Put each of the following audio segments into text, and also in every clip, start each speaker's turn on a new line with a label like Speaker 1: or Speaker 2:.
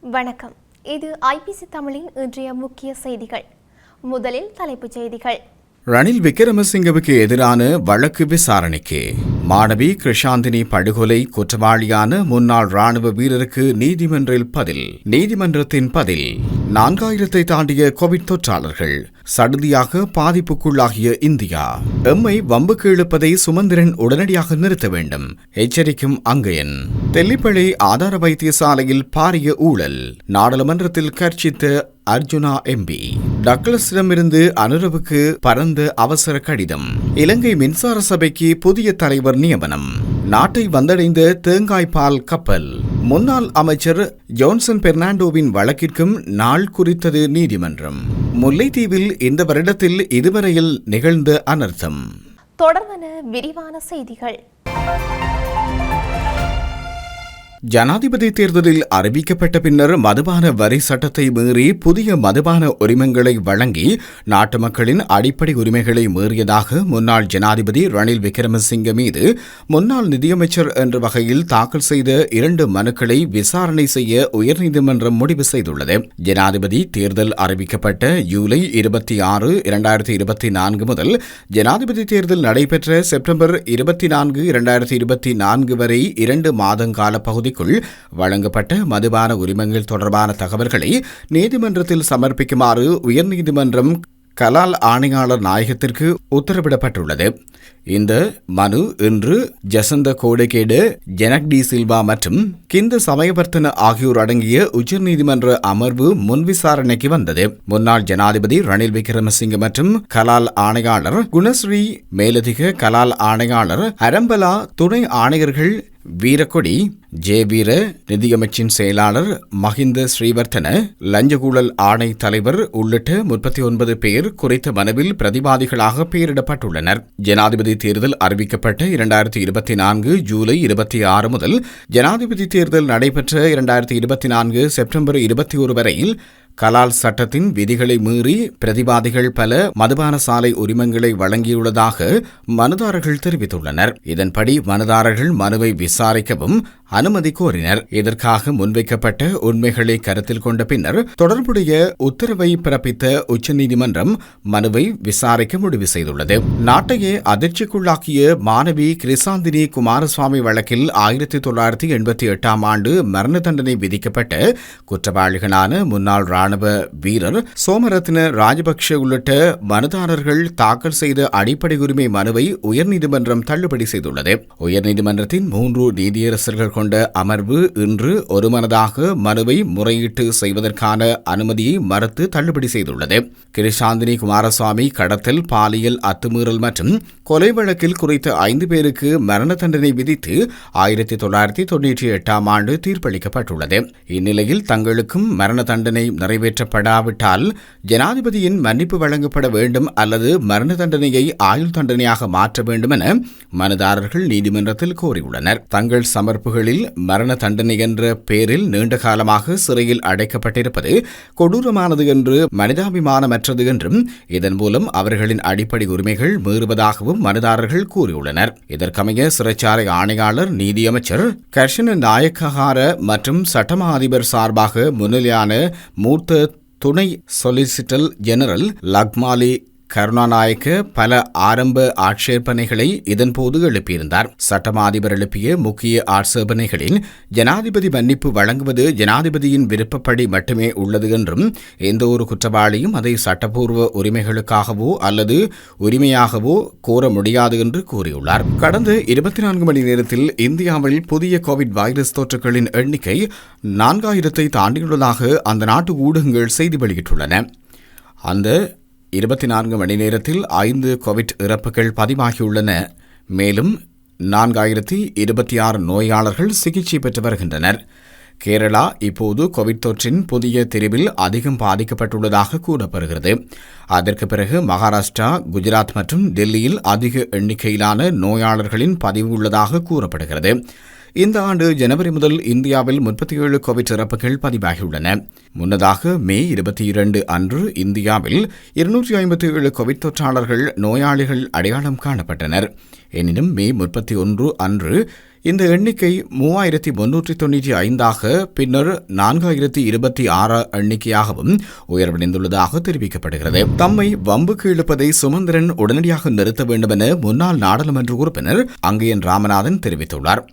Speaker 1: வணக்கம். இது ஐபிசி தமிழின் இன்றைய முக்கிய செய்திகள். முதலில் தலைப்புச் செய்திகள்.
Speaker 2: ரணில் விக்ரமசிங்கவுக்கு எதிரான வழக்கு விசாரணைக்கு மாணவி கிருஷாந்தினி படுகொலை குற்றவாளியான முன்னாள் ராணுவ வீரருக்கு நீதிமன்றில் பதில். நீதிமன்றத்தின் பதில் நான்காயிரத்தை தாண்டிய கோவிட் தொற்றாளர்கள் சடுதியாக பாதிப்புக்குள்ளாகிய இந்தியா. எம்மை வம்புக்கு இழுப்பதை சுமந்திரன் உடனடியாக நிறுத்த வேண்டும். எச்சரிக்கும் அங்கையன். தெல்லிப்பளை ஆதார வைத்தியசாலையில் பாரிய ஊழல் நாடாளுமன்றத்தில் கர்ச்சித்த அர்ஜுனா எம்பி டக்ளஸிடமிருந்து அனுரவுக்கு பரந்த அவசர கடிதம். இலங்கை மின்சார சபைக்கு புதிய தலைவர் நியமனம். நாட்டை வந்தடைந்த தேங்காய் பால் கப்பல். முன்னாள் அமைச்சர் ஜோன்சன் பெர்னாண்டோவின் வழக்கிற்கும் நாள் குறித்தது நீதிமன்றம். முல்லைத்தீவில் இந்த வருடத்தில் இதுவரையில் நிகழ்ந்த அனர்த்தம்.
Speaker 1: தொடர்வன விரிவான செய்திகள்.
Speaker 2: ஜனாதிபதி தேர்தலில் அறிவிக்கப்பட்ட பின்னர் மதுபான வரி சட்டத்தை மீறி புதிய மதுபான உரிமங்களை வழங்கி நாட்டு மக்களின் அடிப்படை உரிமைகளை மீறியதாக முன்னாள் ஜனாதிபதி ரணில் விக்ரமசிங்க மீது முன்னாள் நிதியமைச்சர் என்ற வகையில் தாக்கல் செய்த இரண்டு மனுக்களை விசாரணை செய்ய உயர்நீதிமன்றம் முடிவு செய்துள்ளது. ஜனாதிபதி தேர்தல் அறிவிக்கப்பட்ட ஜூலை இருபத்தி ஆறு இரண்டாயிரத்தி இருபத்தி நான்கு முதல் ஜனாதிபதி தேர்தல் நடைபெற்ற செப்டம்பர் இருபத்தி நான்கு இரண்டாயிரத்தி இருபத்தி நான்கு வரை இரண்டு மாதங்கால பகுதி பகுதிக்குள் வழங்கப்பட்ட மதுபான உரிமங்கள் தொடர்பான தகவல்களை நீதிமன்றத்தில் சமர்ப்பிக்குமாறு உயர்நீதிமன்றம் கலால் ஆணையாளர் நாயகத்திற்கு உத்தரவிடப்பட்டுள்ளது. இந்த மனு இன்று ஜசந்த கோடகேடு ஜெனக் டி சில்வா மற்றும் கிந்த சமயவர்த்தன ஆகியோர் அடங்கிய உச்சநீதிமன்ற அமர்வு முன் விசாரணைக்கு வந்தது. முன்னாள் ஜனாதிபதி ரணில் விக்ரமசிங்க மற்றும் கலால் ஆணையாளர் குணஸ்ரீ மேலதிக கலால் ஆணையாளர் அரம்பலா துணை ஆணையர்கள் வீரக்கொடி ஜே. வீர நிதியமைச்சின் செயலாளர் மஹிந்த ஸ்ரீவர்த்தன லஞ்சகூழல் ஆணை தலைவர் உள்ளிட்ட முப்பத்தி ஒன்பது பேர் குறித்த மனுவில் பிரதிவாதிகளாக பெயரிடப்பட்டுள்ளனர். ஜனாதிபதி தேர்தல் அறிவிக்கப்பட்ட இரண்டாயிரத்தி இருபத்தி நான்கு ஜூலை இருபத்தி ஆறு முதல் ஜனாதிபதி தேர்தல் நடைபெற்ற இரண்டாயிரத்தி இருபத்தி நான்கு செப்டம்பர் இருபத்தி ஒரு வரையில் கலால் சட்டத்தின் விதிகளை மீறி பிரதிவாதிகள் பல மதுபான சாலை உரிமங்களை வழங்கியுள்ளதாக மனுதாரர்கள் தெரிவித்துள்ளனர். இதன்படி மனுதாரர்கள் மனுவை விசாரிக்கவும் அனுமதி கோரினர். இதற்காக முன்வைக்கப்பட்ட உண்மைகளை கருத்தில் கொண்ட பின்னர் தொடர்புடைய உத்தரவை பிறப்பித்த உச்சநீதிமன்றம் மனுவை விசாரிக்க முடிவு செய்துள்ளது. நாட்டையே அதிர்ச்சிக்குள்ளாக்கிய மாணவி கிரிசாந்தினி குமாரசுவாமி வழக்கில் ஆயிரத்தி தொள்ளாயிரத்தி எண்பத்தி எட்டாம் ஆண்டு மரண தண்டனை விதிக்கப்பட்ட குற்றவாளிகளான முன்னாள் ராணுவ வீரர். சோமரத்ன ராஜபக்ஷ உள்ளிட்ட மனுதாரர்கள் தாக்கல் செய்த அடிப்படை உரிமை மனுவை உயர்நீதிமன்றம் தள்ளுபடி செய்துள்ளது. உயர்நீதிமன்றத்தின் மூன்று நீதியரசர்கள் கொண்ட அமர்வு இன்று ஒருமனதாக மனுவை முறையீட்டு செய்வதற்கான அனுமதியை மறுத்து தள்ளுபடி செய்துள்ளது. கிருஷாந்தினி குமாரசுவாமி கடத்தல் பாலியல் அத்துமீறல் மற்றும் கொலை வழக்கில் குறித்த ஐந்து பேருக்கு மரண தண்டனை விதித்து ஆயிரத்தி தொள்ளாயிரத்தி தொன்னூற்றி எட்டாம் ஆண்டு தீர்ப்பளிக்கப்பட்டுள்ளது. இந்நிலையில் தங்களுக்கும் மரண தண்டனை நிறைவேற்றப்படாவிட்டால் ஜனாதிபதியின் மன்னிப்பு வழங்கப்பட வேண்டும் அல்லது மரண தண்டனையை ஆயுள் தண்டனையாக மாற்ற வேண்டும் என மனுதாரர்கள் நீதிமன்றத்தில் கோரியுள்ளனர். தங்கள் சமர்ப்புகளில் மரண தண்டனை என்ற பெயரில் நீண்ட காலமாக சிறையில் அடைக்கப்பட்டிருப்பது கொடூரமானது என்று மனிதாபிமானமற்றது என்றும் இதன் மூலம் அவர்களின் அடிப்படை உரிமைகள் மீறுவதாகவும் மனுதாரர்கள் கூறியுள்ளனர். இதற்கமைய சிறைச்சாலை ஆணையாளர் நீதியமைச்சர் கர்ஷன நாயக்ககார மற்றும் சட்டமா அதிபர் சார்பாக முன்னிலையான மூத்த துணை சொலிசிட்டல் ஜெனரல் லக்மாலி கருணாநாயக்க பல ஆரம்ப ஆட்சேபனைகளை இதன்போது எழுப்பியிருந்தார். சட்டமா அதிபர் எழுப்பிய முக்கிய ஆட்சேபனைகளில் ஜனாதிபதி மன்னிப்பு வழங்குவது ஜனாதிபதியின் விருப்பப்படி மட்டுமே உள்ளது என்றும் எந்த ஒரு குற்றவாளியும் அதை சட்டப்பூர்வ உரிமைகளுக்காகவோ அல்லது உரிமையாகவோ கோர முடியாது என்று கூறியுள்ளார். கடந்த இருபத்தி நான்கு மணி நேரத்தில் இந்தியாவில் புதிய கோவிட் வைரஸ் தொற்றுகளின் எண்ணிக்கை நான்காயிரத்தை தாண்டியுள்ளதாக அந்த நாட்டு ஊடகங்கள் செய்தி வெளியிட்டுள்ளன. அந்த இருபத்தி நான்கு மணி நேரத்தில் ஐந்து கோவிட் இறப்புகள் பதிவாகியுள்ளன. மேலும் நான்காயிரத்தி இருபத்தி ஆறு நோயாளர்கள் சிகிச்சை பெற்று வருகின்றனர். கேரளா இப்போது கோவிட் தொற்றின் புதிய தெரிவில் அதிகம் பாதிக்கப்பட்டுள்ளதாக கூறப்படுகிறது. அதற்கு பிறகு மகாராஷ்டிரா குஜராத் மற்றும் டெல்லியில் அதிக எண்ணிக்கையிலான நோயாளர்களின் பதிவு உள்ளதாக கூறப்படுகிறது. இந்த ஆண்டு ஜனவரி முதல் இந்தியாவில் முப்பத்தி ஏழு கோவிட் இறப்புகள் பதிவாகியுள்ளன. முன்னதாக மே இருபத்தி இரண்டு அன்று இந்தியாவில் இருநூற்றி ஐம்பத்தி ஏழு கோவிட் தொற்றாளர்கள் நோயாளிகள் அடையாளம் காணப்பட்டனர். எனினும் மே முப்பத்தி ஒன்று அன்று இந்த எண்ணிக்கை மூவாயிரத்தி முன்னூற்றி தொண்ணூற்றி ஐந்தாக பின்னர் நான்காயிரத்தி இருபத்தி ஆறு எண்ணிக்கையாகவும் உயர்வடைந்துள்ளதாக தெரிவிக்கப்படுகிறது. தம்மை வம்புக்கு இழுப்பதை சுமந்திரன் உடனடியாக நிறுத்த வேண்டும் என முன்னாள் நாடாளுமன்ற உறுப்பினர் அங்கையன் ராமநாதன் தெரிவித்துள்ளார்.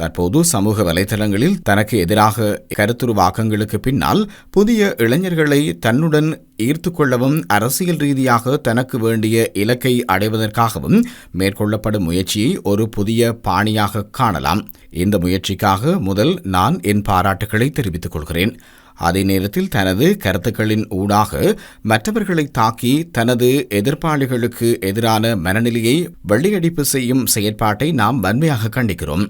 Speaker 2: தற்போது சமூக வலைதளங்களில் தனக்கு எதிராக கருத்துருவாக்கங்களுக்கு பின்னால் புதிய இளைஞர்களை தன்னுடன் ஈர்த்து கொள்ளவும் அரசியல் ரீதியாக தனக்கு வேண்டிய இலக்கை அடைவதற்காகவும் மேற்கொள்ளப்படும் முயற்சியை ஒரு புதிய பாணியாக காணலாம். இந்த முயற்சிக்காக முதல் நான் என் பாராட்டுகளை தெரிவித்துக் கொள்கிறேன். அதே நேரத்தில் தனது கருத்துக்களின் ஊடாக மற்றவர்களை தாக்கி தனது எதிர்ப்பாளிகளுக்கு எதிரான மனநிலையை வெள்ளையடிப்பு செய்யும் செயற்பாட்டை நாம் வன்மையாக கண்டிக்கிறோம்.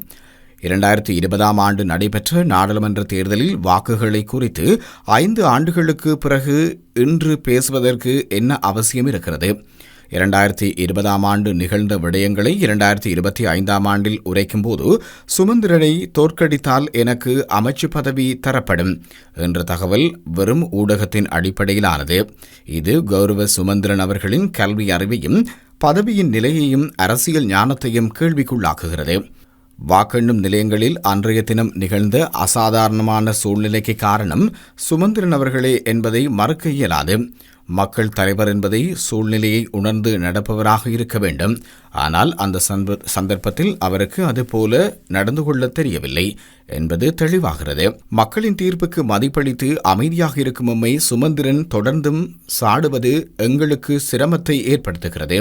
Speaker 2: இரண்டாயிரத்தி இருபதாம் ஆண்டு நடைபெற்ற நாடாளுமன்ற தேர்தலில் வாக்குகளை குறித்து ஐந்து ஆண்டுகளுக்கு பிறகு இன்று பேசுவதற்கு என்ன அவசியம் இருக்கிறது? இரண்டாயிரத்தி இருபதாம் ஆண்டு நிகழ்ந்த விடயங்களை இரண்டாயிரத்தி இருபத்தி ஐந்தாம் ஆண்டில் உரைக்கும்போது சுமந்திரனை தோற்கடித்தால் எனக்கு அமைச்சு பதவி தரப்படும் என்ற தகவல் வெறும் ஊடகத்தின் அடிப்படையிலானது. இது கௌரவ சுமந்திரன் அவர்களின் கல்வி அறிவையும் பதவியின் நிலையையும் அரசியல் ஞானத்தையும் கேள்விக்குள்ளாக்குகிறது. வாக்கெண்ணும் நிலையங்களில் அன்றைய தினம் நிகழ்ந்த அசாதாரணமான சூழ்நிலைக்கு காரணம் சுமந்திரன் அவர்களே என்பதை மறுக்க இயலாது. மக்கள் தலைவர் என்பதை சூழ்நிலையை உணர்ந்து நடப்பவராக இருக்க வேண்டும். ஆனால் அந்த சந்தர்ப்பத்தில் அவருக்கு அதுபோல நடந்து கொள்ள தெரியவில்லை என்பது தெளிவாகிறது. மக்களின் தீர்ப்புக்கு மதிப்பளித்து அமைதியாக இருக்கும் உண்மை சுமந்திரன் தொடர்ந்தும் சாடுவது எங்களுக்கு சிரமத்தை ஏற்படுத்துகிறது.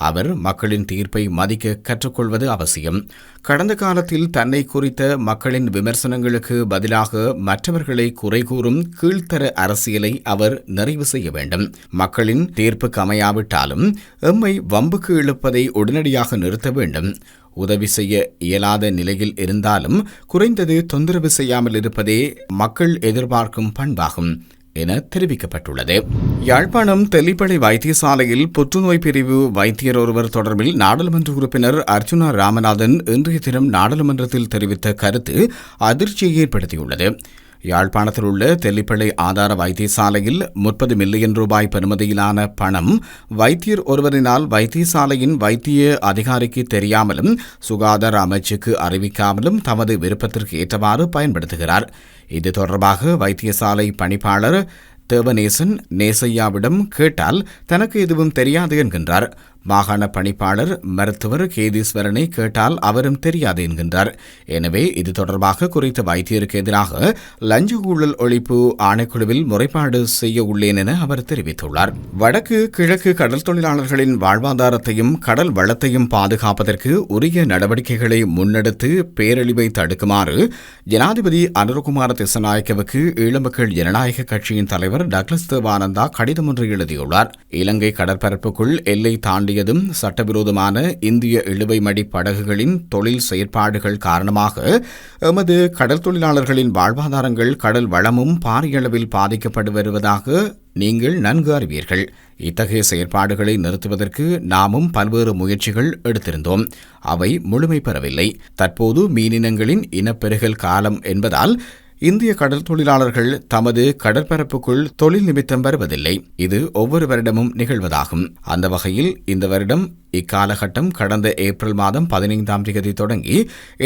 Speaker 2: அவர் மக்களின் தீர்ப்பை மதிக்க கற்றுக்கொள்வது அவசியம். கடந்த காலத்தில் தன்னை குறித்த மக்களின் விமர்சனங்களுக்கு பதிலாக மற்றவர்களை குறை கூறும் கீழ்த்தர அரசியலை அவர் நிறைவு செய்ய வேண்டும். மக்களின் தீர்ப்புக்கு அமையாவிட்டாலும் எம்மை வம்புக்கு இழுப்பதை உடனடியாக நிறுத்த வேண்டும். உதவி செய்ய இயலாத நிலையில் இருந்தாலும் குறைந்தது தொந்தரவு செய்யாமல் இருப்பதே மக்கள் எதிர்பார்க்கும் பண்பாகும். என தெரிவிக்கப்பட்டுள்ளது. யாழ்ப்பாணம் தெல்லிப்படை வைத்தியசாலையில் புற்றுநோய் பிரிவு வைத்தியர் ஒருவர் தொடர்பில் நாடாளுமன்ற உறுப்பினர் அர்ஜுனா ராமநாதன் இன்றைய தினம் நாடாளுமன்றத்தில் தெரிவித்த கருத்து அதிர்ச்சியை ஏற்படுத்தியுள்ளது. யாழ்ப்பாணத்தில் உள்ள தெல்லிப்பள்ளை ஆதார வைத்தியசாலையில் முப்பது மில்லியன் ரூபாய் பெறுமதியிலான பணம் வைத்தியர் ஒருவரினால் வைத்தியசாலையின் வைத்திய அதிகாரிக்கு தெரியாமலும் சுகாதார அமைச்சுக்கு அறிவிக்காமலும் தமது விருப்பத்திற்கு ஏற்றவாறு பயன்படுத்துகிறார். இது தொடர்பாக வைத்தியசாலை பணிப்பாளர் தேவநேசன் நேசையாவிடம் கேட்டால் தனக்கு எதுவும் தெரியாது என்கின்றார். மாகாண பணிப்பாளர் மருத்துவர் கேதீஸ்வரனை கேட்டால் அவரும் தெரியாது என்கின்றார். எனவே இது தொடர்பாக குறித்த வைத்தியருக்கு எதிராக லஞ்ச ஊழல் ஒழிப்பு ஆணைக்குழுவில் முறைப்பாடு செய்ய உள்ளேன் என அவர் தெரிவித்துள்ளார். வடக்கு கிழக்கு கடல் தொழிலாளர்களின் வாழ்வாதாரத்தையும் கடல் வளத்தையும் பாதுகாப்பதற்கு உரிய நடவடிக்கைகளை முன்னெடுத்து பேரழிவை தடுக்குமாறு ஜனாதிபதி அனுரகுமார திசநாயக்கவுக்கு ஈழமக்கள் ஜனநாயக கட்சியின் தலைவர் டக்ளஸ் தேவானந்தா கடிதம் ஒன்று எழுதியுள்ளார். இலங்கை கடற்பரப்புக்குள் எல்லை தாண்டி தாண்டியதும் சட்டவிரோதமான இந்திய இழுவைமடி படகுகளின் தொழில் செயற்பாடுகள் காரணமாக எமது கடல் தொழிலாளர்களின் வாழ்வாதாரங்கள் கடல் வளமும் பாரிய அளவில் பாதிக்கப்பட்டு வருவதாக நீங்கள் நன்கு அறிவீர்கள். இத்தகைய செயற்பாடுகளை நிறுத்துவதற்கு நாமும் பல்வேறு முயற்சிகள் எடுத்திருந்தோம். அவை முழுமை பெறவில்லை. தற்போது மீனினங்களின் இனப்பெருகல் காலம் என்பதால் இந்திய கடல் தொழிலாளர்கள் தமது கடற்பரப்புக்குள் தொழில் நிமித்தம் வருவதில்லை. இது ஒவ்வொரு வருடமும் நிகழ்வதாகும். அந்த வகையில் இந்த வருடம் இக்காலகட்டம் கடந்த ஏப்ரல் மாதம் பதினைந்தாம் தேதி தொடங்கி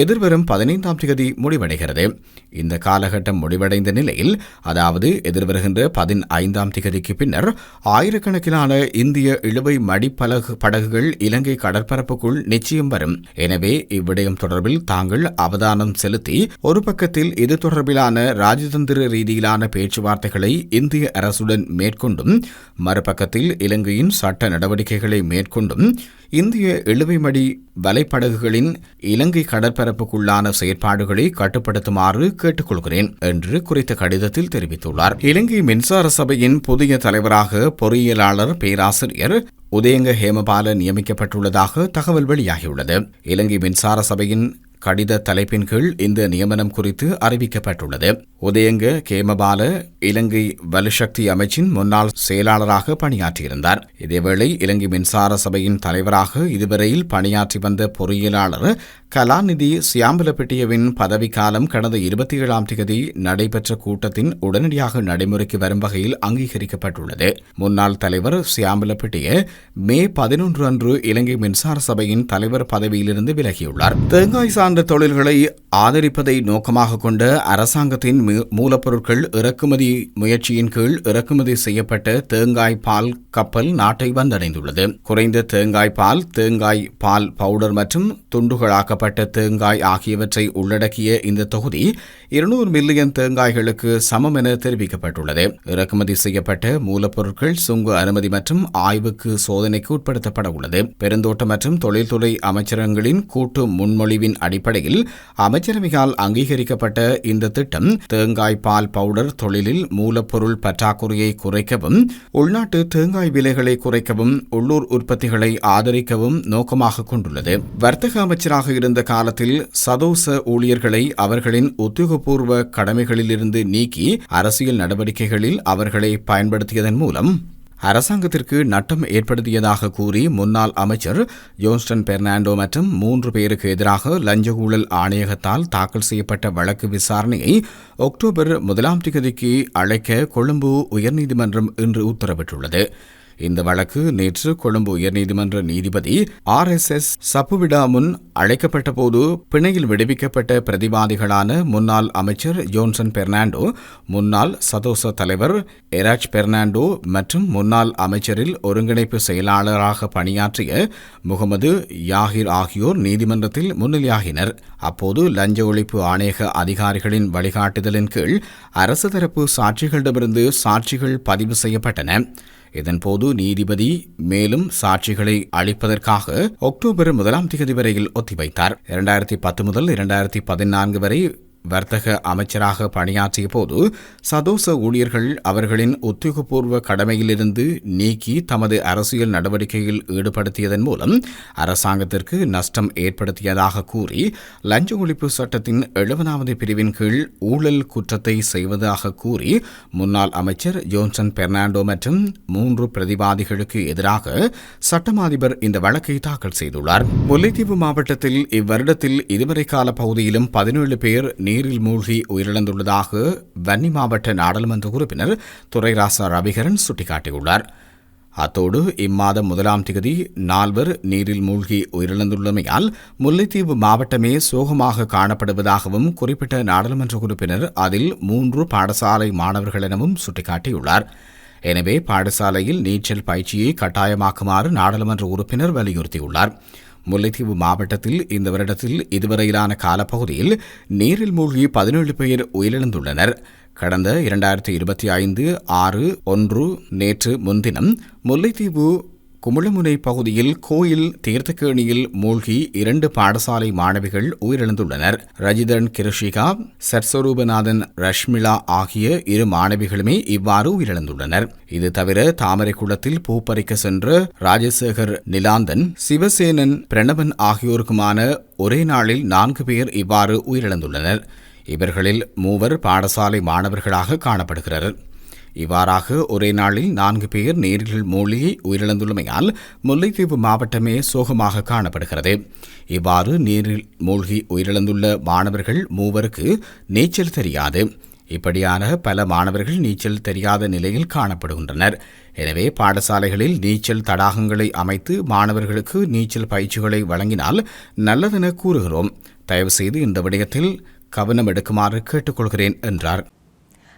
Speaker 2: எதிர்வரும் பதினைந்தாம் தேதி முடிவடைகிறது. இந்த காலகட்டம் முடிவடைந்த நிலையில் அதாவது எதிர்வருகின்ற பதினைந்தாம் தேதிக்கு பின்னர் ஆயிரக்கணக்கிலான இந்திய இழுவை மடிப்பலகு படகுகள் இலங்கை கடற்பரப்புக்குள் நிச்சயம் வரும். எனவே இவ்விடயம் தொடர்பில் தாங்கள் அவதானம் செலுத்தி ஒரு பக்கத்தில் இது தொடர்பிலான ராஜதந்திர ரீதியிலான பேச்சுவார்த்தைகளை இந்திய அரசுடன் மேற்கொண்டும் மறுபக்கத்தில் இலங்கையின் சட்ட நடவடிக்கைகளை மேற்கொண்டும் இந்திய இழுவைமடி வலைப்படகுகளின் இலங்கை கடற்பரப்புக்குள்ளான செயற்பாடுகளை கட்டுப்படுத்துமாறு கேட்டுக்கொள்கிறேன் என்று குறித்த கடிதத்தில் தெரிவித்துள்ளார். இலங்கை மின்சார சபையின் புதிய தலைவராக பொறியியலாளர் பேராசிரியர் உதயங்க ஹேமபால நியமிக்கப்பட்டுள்ளதாக தகவல் வெளியாகியுள்ளது. இலங்கை மின்சார சபையின் கடித தலைப்பின் கீழ் இந்த நியமனம் குறித்து அறிவிக்கப்பட்டுள்ளது. உதயங்க கேமபால இலங்கை வலுசக்தி அமைச்சின் முன்னாள் செயலாளராக பணியாற்றியிருந்தார். இதேவேளை இலங்கை மின்சார சபையின் தலைவராக இதுவரையில் பணியாற்றி வந்த பொறியியலாளர் கலாநிதி சியாம்பலப்பட்டியவின் பதவிக்காலம் கடந்த இருபத்தி ஏழாம் தேதி நடைபெற்ற கூட்டத்தின் உடனடியாக நடைமுறைக்கு வரும் வகையில் அங்கீகரிக்கப்பட்டுள்ளது. முன்னாள் தலைவர் சியாம்பலப்பட்டிய மே பதினொன்று அன்று இலங்கை மின்சார சபையின் தலைவர் பதவியிலிருந்து விலகியுள்ளார். தேங்காய் சான் சார்ந்த தொழில்களை ஆதரிப்பதை நோக்கமாக கொண்ட அரசாங்கத்தின் மூலப்பொருட்கள் இறக்குமதி முயற்சியின் கீழ் இறக்குமதி செய்யப்பட்ட தேங்காய் பால் கப்பல் நாட்டை வந்தடைந்துள்ளது. குறைந்த தேங்காய் பால் தேங்காய் பால் பவுடர் மற்றும் துண்டுகளாக்கப்பட்ட தேங்காய் ஆகியவற்றை உள்ளடக்கிய இந்த தொகுதி இருநூறு மில்லியன் தேங்காய்களுக்கு சமம் என தெரிவிக்கப்பட்டுள்ளது. இறக்குமதி செய்யப்பட்ட மூலப்பொருட்கள் சுங்க அனுமதி மற்றும் ஆய்வுக்கு சோதனைக்கு உட்படுத்தப்பட உள்ளது. பெருந்தோட்ட மற்றும் தொழில்துறை அமைச்சரங்களின் கூட்டு முன்மொழிவின் அடிப்படையில் அமைச்சரவையால் அங்கீகரிக்கப்பட்ட இந்த திட்டம் தேங்காய் பால் பவுடர் தொழிலில் மூலப்பொருள் பற்றாக்குறையை குறைக்கவும் உள்நாட்டு தேங்காய் விலைகளை குறைக்கவும் உள்ளூர் உற்பத்திகளை ஆதரிக்கவும் நோக்கமாக கொண்டுள்ளது. வர்த்தக அமைச்சராக இருந்த காலத்தில் சதோச ஊழியர்களை அவர்களின் உத்தியோகபூர்வ கடமைகளிலிருந்து நீக்கி அரசியல் நடவடிக்கைகளில் அவர்களை பயன்படுத்தியதன் மூலம் அரசாங்கத்திற்கு நட்டம் ஏற்படுத்தியதாக கூறி முன்னாள் அமைச்சர் ஜோன்ஸ்டன் பெர்னாண்டோ மற்றும் மூன்று பேருக்கு எதிராக லஞ்ச ஊழல் ஆணையகத்தால் தாக்கல் செய்யப்பட்ட வழக்கு விசாரணையை அக்டோபர் முதலாம் தேதிக்கு அழைக்க கொழும்பு உயர்நீதிமன்றம் இன்று உத்தரவிட்டுள்ளது. இந்த வழக்கு நேற்று கொழும்பு உயர்நீதிமன்ற நீதிபதி ஆர் எஸ் எஸ் சப்புவிடா முன் அழைக்கப்பட்ட போது பிணையில் விடுவிக்கப்பட்ட பிரதிவாதிகளான முன்னாள் அமைச்சர் ஜோன்சன் பெர்னாண்டோ முன்னாள் சதோச தலைவர் எராஜ் பெர்னாண்டோ மற்றும் முன்னாள் அமைச்சரில் ஒருங்கிணைப்பு செயலாளராக பணியாற்றிய முகமது யாகிர் ஆகியோர் நீதிமன்றத்தில் முன்னிலையாகினர். அப்போது லஞ்ச ஒழிப்பு ஆணையக அதிகாரிகளின் வழிகாட்டுதலின் கீழ் அரசு தரப்பு சாட்சிகளிடமிருந்து சாட்சிகள் பதிவு செய்யப்பட்டன. இதன்போது நீதிபதி மேலும் சாட்சிகளை அளிப்பதற்காக அக்டோபர் முதலாம் தேதி வரையில் ஒத்திவைத்தார். இரண்டாயிரத்தி பத்து முதல் இரண்டாயிரத்தி பதினான்கு வரை வர்த்தக அமைச்சராக பணியாற்றிய போது சதோச ஊழியர்கள் அவர்களின் உத்தியோகபூர்வ கடமையிலிருந்து நீக்கி தமது அரசியல் நடவடிக்கையில் ஈடுபடுத்தியதன் மூலம் அரசாங்கத்திற்கு நஷ்டம் ஏற்படுத்தியதாக கூறி லஞ்ச ஒழிப்பு சட்டத்தின் எழுபதாவது பிரிவின் கீழ் ஊழல் குற்றத்தை செய்வதாக கூறி முன்னாள் அமைச்சர் ஜோன்சன் பெர்னாண்டோ மற்றும் மூன்று பிரதிவாதிகளுக்கு எதிராக சட்டமாதிபர் இந்த வழக்கை தாக்கல் செய்துள்ளார். முல்லைத்தீவு மாவட்டத்தில் இவ்வருடத்தில் இதுவரை கால பகுதியிலும் பதினேழு பேர் நீரில் மூழ்கி உயிரிழந்துள்ளதாக வன்னி மாவட்ட நாடாளுமன்ற உறுப்பினர் துரைராசா ரவிகரன் சுட்டிக்காட்டியுள்ளார். அத்தோடு இம்மாதம் முதலாம் திகதி நால்வர் நீரில் மூழ்கி உயிரிழந்துள்ளமையால் முல்லைத்தீவு மாவட்டமே சோகமாக காணப்படுவதாகவும் குறிப்பிட்ட நாடாளுமன்ற உறுப்பினர் அதில் மூன்று பாடசாலை மாணவர்கள் எனவும் சுட்டிக்காட்டியுள்ளார். எனவே பாடசாலையில் நீச்சல் பயிற்சியை கட்டாயமாக்குமாறு நாடாளுமன்ற உறுப்பினர் வலியுறுத்தியுள்ளார். முல்லைத்தீவு மாவட்டத்தில் இந்த வருடத்தில் இதுவரையிலான காலப்பகுதியில் நீரில் மூழ்கி பதினேழு பேர் உயிரிழந்துள்ளனர். கடந்த இரண்டாயிரத்தி இருபத்தி ஐந்து ஆறு ஒன்று நேற்று முன்தினம் முல்லைத்தீவு குமுளமுனை பகுதியில் கோயில் தீர்த்தக்கேணியில் மூழ்கி இரண்டு பாடசாலை மாணவிகள் உயிரிழந்துள்ளனர். ரஜிதன் கிருஷிகா சர்ஸ்வரூபநாதன் ரஷ்மிளா ஆகிய இரு மாணவிகளுமே இவ்வாறு உயிரிழந்துள்ளனர். இது தவிர தாமரைக்குளத்தில் பூப்பறிக்க சென்ற ராஜசேகர் நிலாந்தன் சிவசேனன் பிரணவன் ஆகியோருக்குமான ஒரே நாளில் நான்கு பேர் இவ்வாறு உயிரிழந்துள்ளனர். இவர்களில் மூவர் பாடசாலை மாணவர்களாக காணப்படுகிறார்கள். இவ்வாறாக ஒரே நாளில் நான்கு பேர் நேரில் மூழ்கி உயிரிழந்துள்ளமையால் முல்லைத்தீவு மாவட்டமே சோகமாக காணப்படுகிறது. இவ்வாறு நீரில் மூழ்கி உயிரிழந்துள்ள மாணவர்கள் மூவருக்கு நீச்சல் தெரியாது. இப்படியான பல மாணவர்கள் நீச்சல் தெரியாத நிலையில் காணப்படுகின்றனர். எனவே பாடசாலைகளில் நீச்சல் தடாகங்களை அமைத்து மாணவர்களுக்கு நீச்சல் பயிற்சிகளை வழங்கினால் நல்லதென கூறுகிறோம். தயவுசெய்து இந்த விடயத்தில் கவனம் எடுக்குமாறு கேட்டுக்கொள்கிறேன் என்றார்.